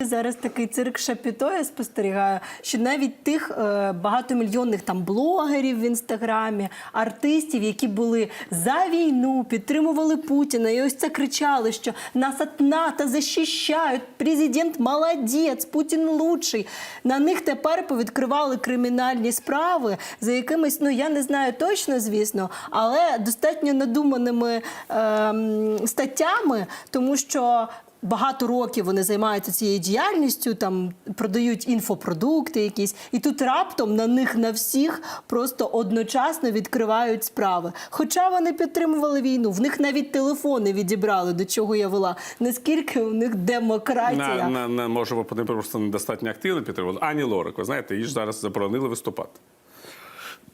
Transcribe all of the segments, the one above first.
Зараз такий цирк Шапіто я спостерігаю, що навіть тих е, багатомільйонних там блогерів в інстаграмі, артистів, які були за війну, підтримували Путіна, і ось це кричали, що нас от НАТО захищають, президент молодець, Путін лучший. На них тепер повідкривали кримінальні справи за якимись, ну я не знаю точно, звісно, але достатньо надуманими ем, статтями, тому що. Багато років вони займаються цією діяльністю, там продають інфопродукти якісь, і тут раптом на них на всіх просто одночасно відкривають справи. Хоча вони підтримували війну, в них навіть телефони відібрали, до чого я вела. Наскільки у них демократія? На, на, на, може, вони просто недостатньо активно підтримували. Ані Лорак, ви знаєте, її ж зараз заборонили виступати.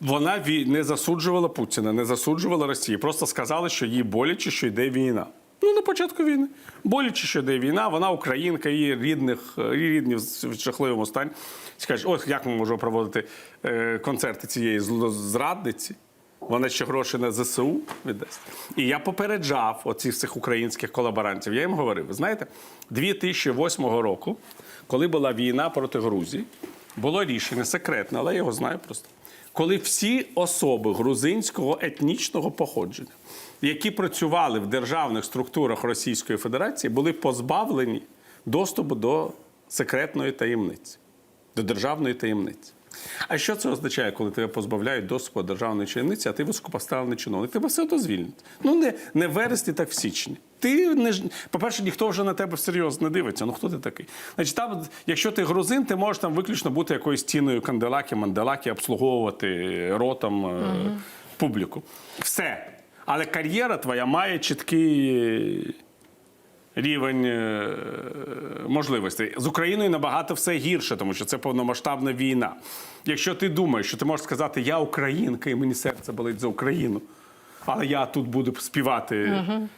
Вона не засуджувала Путіна, не засуджувала Росію. Просто сказала, що їй боляче, що йде війна. Ну, на початку війни. Боляче, що йде війна, вона українка, її рідних, її рідні в жахливому стані. Скаже, ось як ми можемо проводити е, концерти цієї зрадниці. Вона ще гроші на ЗСУ віддасть. І я попереджав оцих всіх українських колаборантів. Я їм говорив: ви знаєте, 2008 року, коли була війна проти Грузії, було рішення секретне, але я його знаю просто. Коли всі особи грузинського етнічного походження, які працювали в державних структурах Російської Федерації, були позбавлені доступу до секретної таємниці, до державної таємниці. А що це означає, коли тебе позбавляють доступу до державної таємниці, а ти високопоставлений чиновник? Тебе все одно звільнять. Ну не, не в вересні, так в січні. Ти не по-перше, ніхто вже на тебе всерйоз не дивиться. Ну хто ти такий? Значить, там, якщо ти грузин, ти можеш там виключно бути якоюсь тіною канделаки, манделаки, обслуговувати ротом е, публіку. Все. Але кар'єра твоя має чіткий рівень е, можливостей. З Україною набагато все гірше, тому що це повномасштабна війна. Якщо ти думаєш, що ти можеш сказати, я українка, і мені серце болить за Україну, але я тут буду співати, е,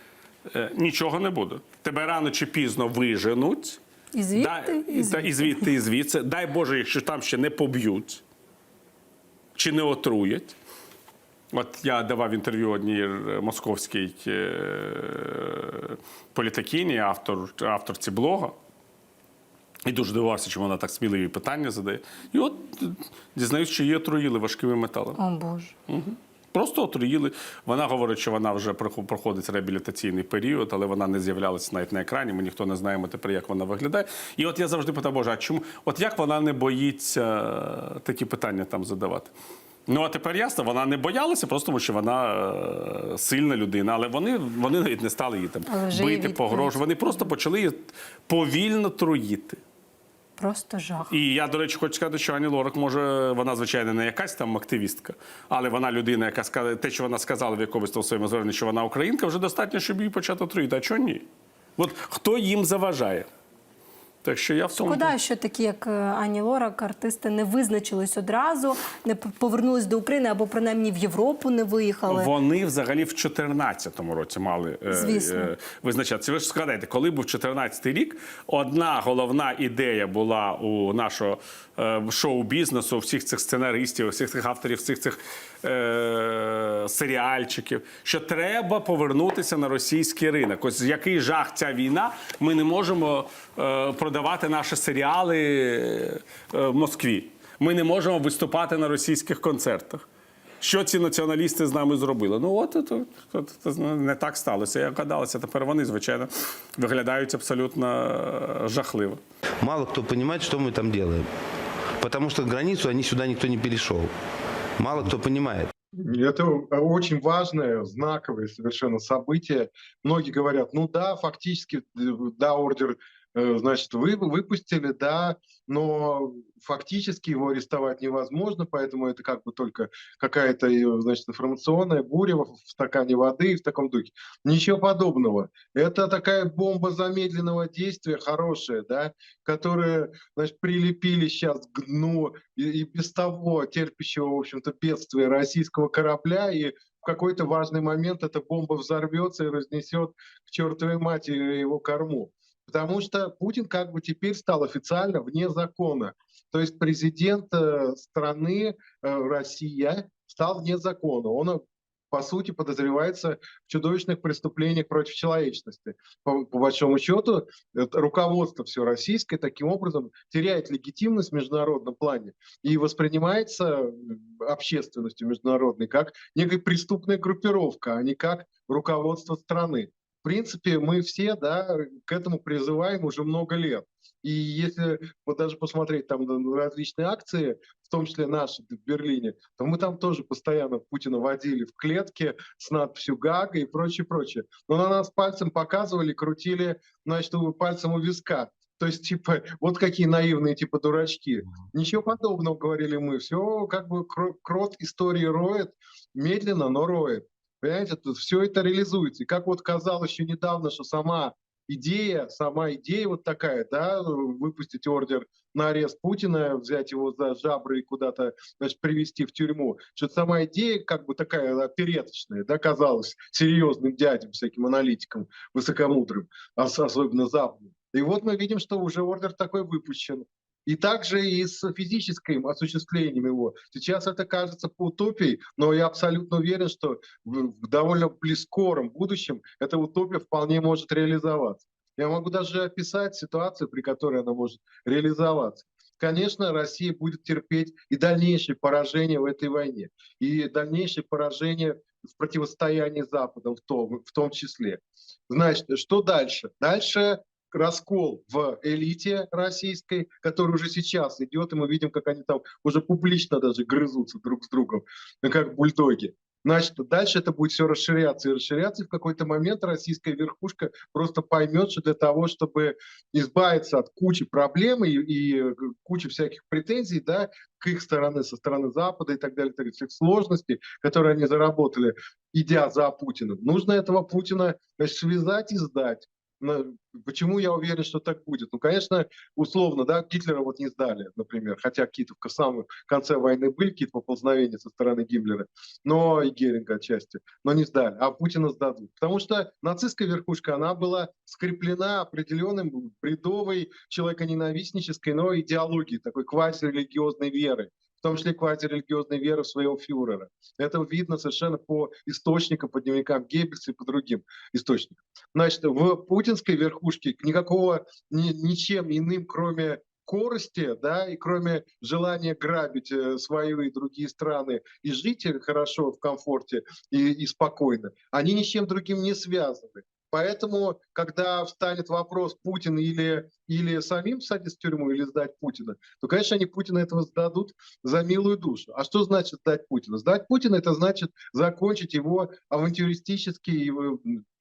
нічого не буде. Тебе рано чи пізно виженуть. І звідти, Дай- і та- і звідти, і звідси. Дай Боже, якщо там ще не поб'ють чи не отруять. От я давав інтерв'ю одній е, московській е, політикіні, автор, авторці блога. І дуже дивувався, чому вона так сміливі питання задає. І от е, дізнаюсь, що її отруїли важкими металами. О Боже. Просто отруїли. Вона говорить, що вона вже проходить реабілітаційний період, але вона не з'являлася навіть на екрані. Ми ніхто не знаємо тепер, як вона виглядає. І от я завжди питав, Боже, а чому? От як вона не боїться е, такі питання там задавати? Ну а тепер ясно, вона не боялася, просто тому що вона е, сильна людина. Але вони, вони навіть не стали її там бити, погрожувати. Вони просто почали її повільно труїти. Просто жах. І я, до речі, хочу сказати, що Ані Лорак може, вона, звичайно, не якась там активістка, але вона людина, яка сказала, те, що вона сказала в якомусь там своєму зверненні, що вона українка, вже достатньо, щоб її почати труїти. А чого ні? От хто їм заважає? Так що я в цьому. Шкода, що такі, як е, Ані Лорак, артисти не визначились одразу, не повернулись до України або принаймні в Європу не виїхали. Вони взагалі в 2014 році мали е, Звісно. е, визначатися. Ви ж згадайте, коли був 2014 рік, одна головна ідея була у нашого е, шоу-бізнесу, всіх цих сценаристів, всіх цих авторів, всіх цих е, серіальчиків, що треба повернутися на російський ринок. Ось який жах ця війна, ми не можемо е, продавати наші серіали е, в Москві. Ми не можемо виступати на російських концертах. Що ці націоналісти з нами зробили? Ну от, от, от, от, от не так сталося. Як гадалося, тепер вони, звичайно, виглядають абсолютно е, жахливо. Мало кто понимает, что мы там делаем. Потому что границу они сюда никто не перешел. Мало кто понимает. Это очень важное, знаковое совершенно событие. Многие говорят, ну да, фактически, э, да, ордер, э, значит, вы выпустили, да, но фактически его арестовать невозможно, поэтому это как бы только какая-то, э, значит, информационная буря в стакане воды и в таком духе. Ничего подобного. Это такая бомба замедленного действия, хорошая, да, которая, значит, прилепили сейчас к дну и, и без того терпящего, в общем-то, бедствия российского корабля, и в какой-то важный момент эта бомба взорвется и разнесет к чертовой матери его корму. Потому что Путин как бы теперь стал официально вне закона. То есть президент э, страны э, Россия стал вне закона. Он по сути, подозревается в чудовищных преступлениях против человечности. По, по большому счету, руководство все российское таким образом теряет легитимность в международном плане и воспринимается э, общественностью международной как некая преступная группировка, а не как руководство страны. В принципе, мы все да, к этому призываем уже много лет. И если вот даже посмотреть там различные акции, в том числе наши в Берлине, то мы там тоже постоянно Путина водили в клетке с надписью «Гага» и прочее, прочее. Но на нас пальцем показывали, крутили, значит, пальцем у виска. То есть, типа, вот какие наивные, типа, дурачки. Ничего подобного, говорили мы. Все как бы кро- крот истории роет, медленно, но роет. Понимаете, тут все это реализуется. И как вот казалось еще недавно, что сама идея, сама идея вот такая, да, выпустить ордер на арест Путина, взять его за жабры и куда-то, значит, привести в тюрьму, что сама идея как бы такая опереточная, да, казалась серьезным дядям, всяким аналитикам, высокомудрым, ос- особенно западным. И вот мы видим, что уже ордер такой выпущен. И также и с физическим осуществлением его. Сейчас это кажется по утопией, но я абсолютно уверен, что в довольно близкором будущем эта утопия вполне может реализоваться. Я могу даже описать ситуацию, при которой она может реализоваться. Конечно, Россия будет терпеть и дальнейшее поражение в этой войне, и дальнейшее поражение в противостоянии Западом в том, в том числе. Значит, что дальше? Дальше раскол в элите российской, который уже сейчас идет, и мы видим, как они там уже публично даже грызутся друг с другом, ну, как бульдоги. Значит, дальше это будет все расширяться и расширяться, и в какой-то момент российская верхушка просто поймет, что для того, чтобы избавиться от кучи проблем и, и кучи всяких претензий, да, к их стороны, со стороны Запада и так далее, так далее, всех сложностей, которые они заработали, идя за Путиным, нужно этого Путина значит, связать и сдать. Почему я уверен, что так будет? Ну, конечно, условно, да, Гитлера вот не сдали, например, хотя какие-то в конце войны были какие-то поползновения со стороны Гиммлера, но и Геринга отчасти, но не сдали, а Путина сдадут. Потому что нацистская верхушка, она была скреплена определенным бредовой, человеконенавистнической, но идеологией, такой квазирелигиозной верой в том числе квазирелигиозной веры в своего фюрера. Это видно совершенно по источникам, по дневникам Геббельса и по другим источникам. Значит, в путинской верхушке никакого ни- ничем иным, кроме корости, да, и кроме желания грабить э, свою и другие страны и жить хорошо, в комфорте и, и спокойно, они ни с чем другим не связаны. Поэтому, когда встанет вопрос Путин или, или самим садить в тюрьму, или сдать Путина, то, конечно, они Путина этого сдадут за милую душу. А что значит сдать Путина? Сдать Путина – это значит закончить его авантюристический,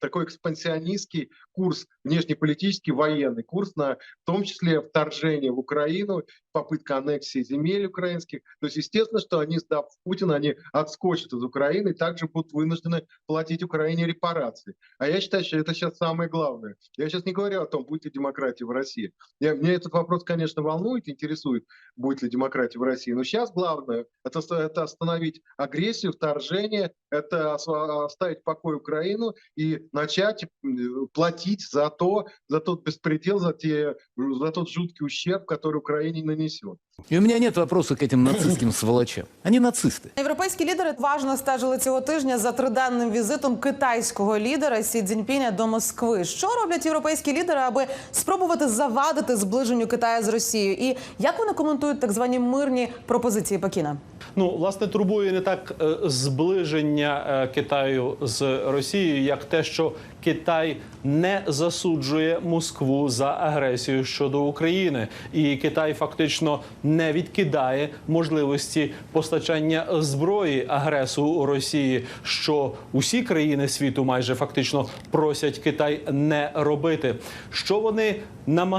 такой экспансионистский курс, внешнеполитический, военный курс на, в том числе, вторжение в Украину, попытка аннексии земель украинских. То есть, естественно, что они, сдав Путина, они отскочат из Украины и также будут вынуждены платить Украине репарации. А я считаю, что это сейчас самое главное. Я сейчас не говорю о том, будет ли демократия в России. Я, меня этот вопрос, конечно, волнует, интересует, будет ли демократия в России. Но сейчас главное это, это остановить агрессию, вторжение, это осва- оставить в покой Украину и начать м, платить за то, за тот беспредел, за, те, за тот жуткий ущерб, который Украине нанесен. И у меня нет вопроса к этим нацистским сволочам. Они нацисты. Європейські лідери уважно стежили цього тижня за триденним візитом китайського лідера Сі Цзіньпіня до Москви. Що роблять європейські лідери, аби спробувати завадити зближенню Китаю з Росією? І як вони коментують так звані мирні пропозиції Пекіна? Ну, власне, турбує не так е, зближення е, Китаю з Росією, як те, що Китай не засуджує Москву за агресію щодо України, і Китай фактично не відкидає можливості постачання зброї агресу Росії, що усі країни світу майже фактично просять Китай не робити. Що вони намагаються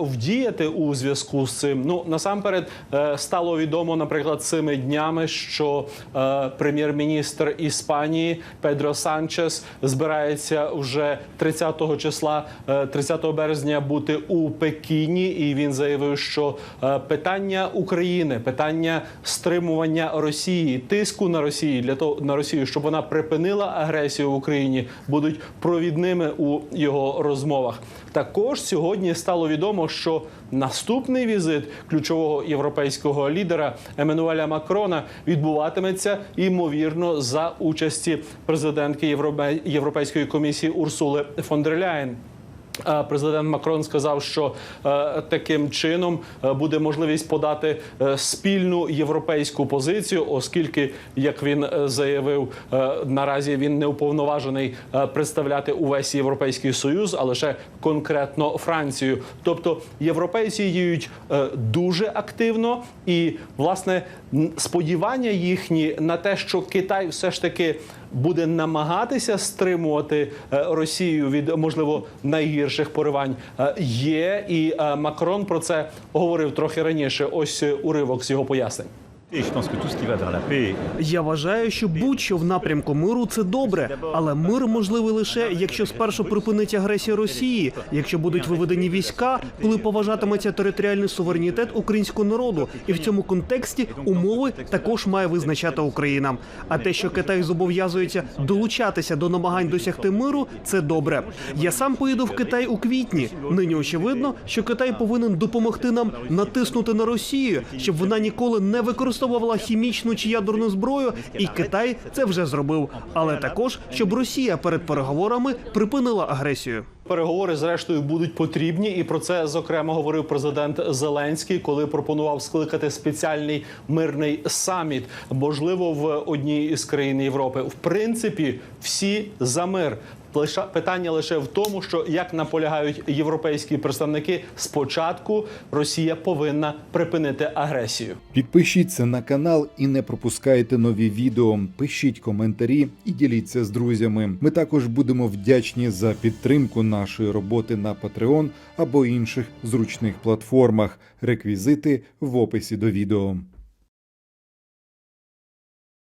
вдіяти у зв'язку з цим? Ну насамперед е, стало відомо, наприклад, цими днями, що е, прем'єр-міністр Іспанії Педро Санчес збирається вже 30 числа, е, 30 березня бути у Пекіні, і він заявив, що е, питання України, питання стримування Росії, тиску на Росію для того на Росію, щоб вона припинила агресію в Україні, будуть провідними у його розмовах. Також сьогодні стало відомо, що наступний візит ключового європейського лідера Еммануеля Макрона відбуватиметься ймовірно за участі президентки Європе- Європейської комісії Урсули фон дер Ляєн. Е, Президент Макрон сказав, що е, таким чином е, буде можливість подати спільну європейську позицію, оскільки, як він заявив, наразі він не уповноважений представляти увесь європейський союз, а лише конкретно Францію. Тобто європейці діють дуже активно, і власне сподівання їхні на те, що Китай все ж таки буде намагатися стримувати Росію від можливо найгірших поривань. е, Є і е, Макрон про це говорив трохи раніше. Ось е, уривок з його пояснень. Я вважаю, що будь-що в напрямку миру це добре, але мир можливий лише якщо спершу припинить агресія Росії, якщо будуть виведені війська, коли поважатиметься територіальний суверенітет українського народу, і в цьому контексті умови також має визначати Україна. А те, що Китай зобов'язується долучатися до намагань досягти миру, це добре. Я сам поїду в Китай у квітні. Нині очевидно, що Китай повинен допомогти нам натиснути на Росію, щоб вона ніколи не використовувала хімічну чи ядерну зброю, і Китай це вже зробив. Але також щоб Росія перед переговорами припинила агресію. Переговори зрештою будуть потрібні, і про це зокрема говорив президент Зеленський, коли пропонував скликати спеціальний мирний саміт, можливо, в одній із країн Європи. В принципі, всі за мир. Лише питання лише в тому, що як наполягають європейські представники, спочатку Росія повинна припинити агресію. Підпишіться на канал і не пропускайте нові відео. Пишіть коментарі і діліться з друзями. Ми також будемо вдячні за підтримку нашої роботи на Patreon або інших зручних платформах. Реквізити в описі до відео.